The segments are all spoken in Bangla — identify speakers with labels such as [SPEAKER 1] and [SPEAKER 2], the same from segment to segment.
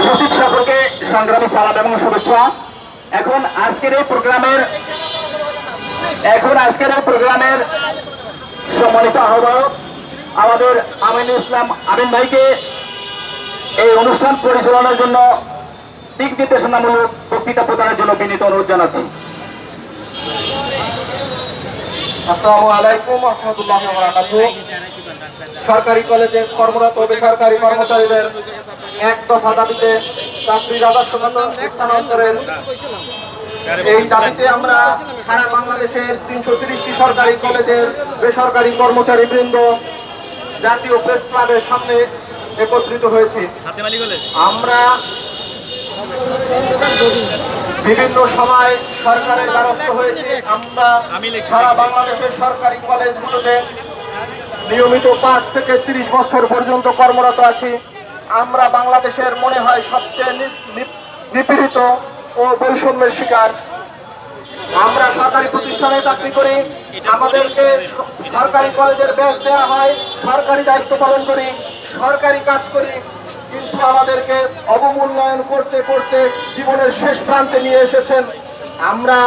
[SPEAKER 1] উপস্থিত সকলকে সংগ্রামী সালাম এবং শুভেচ্ছা। এখন আজকের এই প্রোগ্রামের, এখন আজকের এই প্রোগ্রামের সম্মানিত আহ্বায়ক আমাদের আমিনুল ইসলাম আমিন ভাইকে এই অনুষ্ঠান পরিচালনার জন্য দিক নির্দেশনামূলক বক্তৃতা প্রদানের জন্য বিনীত অনুরোধ জানাচ্ছি।
[SPEAKER 2] আসসালামু আলাইকুম রহমতুল্লাহ সরকারি কলেজে কর্মরত বেসরকারি কর্মচারীদের এক দফা দাবিতে চাকরির আদর্শগত স্থানান্তরের এই দাবিতে আমরা সারা বাংলাদেশের তিনশো তিরিশটি সরকারি কলেজের বেসরকারি কর্মচারী বৃন্দ জাতীয় প্রেস ক্লাবের সামনে একত্রিত হয়েছি। আমরা বিভিন্ন সময় সরকারের দ্বারস্থ হয়েছে। আমরা সারা বাংলাদেশের সরকারি কলেজগুলোতে নিয়মিত পাঁচ থেকে তিরিশ বছর পর্যন্ত কর্মরত আছি। আমরা বাংলাদেশের মনে হয় সবচেয়ে নিপীড়িত ও বৈষম্যের শিকার। আমরা সরকারি প্রতিষ্ঠানে চাকরি করি। আমাদেরকে সরকারি কলেজের ব্যাচ দেওয়া হয়। সরকারি দায়িত্ব পালন করি। সরকারি কাজ করি। আমাদেরকে অবমূল্যায়ন করতে করতে জীবনের শেষ প্রান্তে নিয়ে এসেছেন। আমরা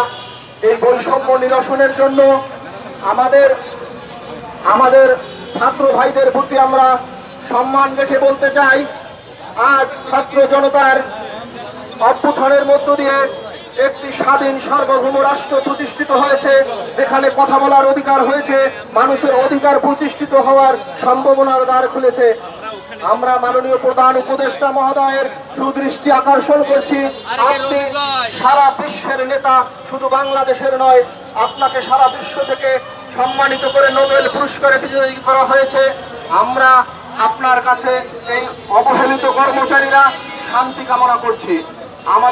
[SPEAKER 2] এই বৈষম্য নিরসনের জন্য আমাদের আমাদের ছাত্র ভাইদের প্রতি আমরা সম্মান রেখে বলতে চাই, আজ ছাত্র জনতার অভ্যুত্থানের মধ্য দিয়ে একটি স্বাধীন সার্বভৌম রাষ্ট্র প্রতিষ্ঠিত হয়েছে, যেখানে কথা বলার অধিকার হয়েছে, মানুষের অধিকার প্রতিষ্ঠিত হওয়ার সম্ভাবনার দ্বার খুলেছে। আমরা মাননীয় প্রধান উপদেষ্টা মহোদয়ের সুদৃষ্টি আকর্ষণ করছি। আপনি সারা বিশ্বের নেতা শুধু বাংলাদেশের নয় আপনাকে সারা বিশ্ব থেকে সম্মানিত করে নোবেল পুরস্কারে বিজয়ী করা হয়েছে। আমরা আপনার কাছে এই অবহেলিত কর্মচারীরা শান্তি কামনা করছি। আমাদের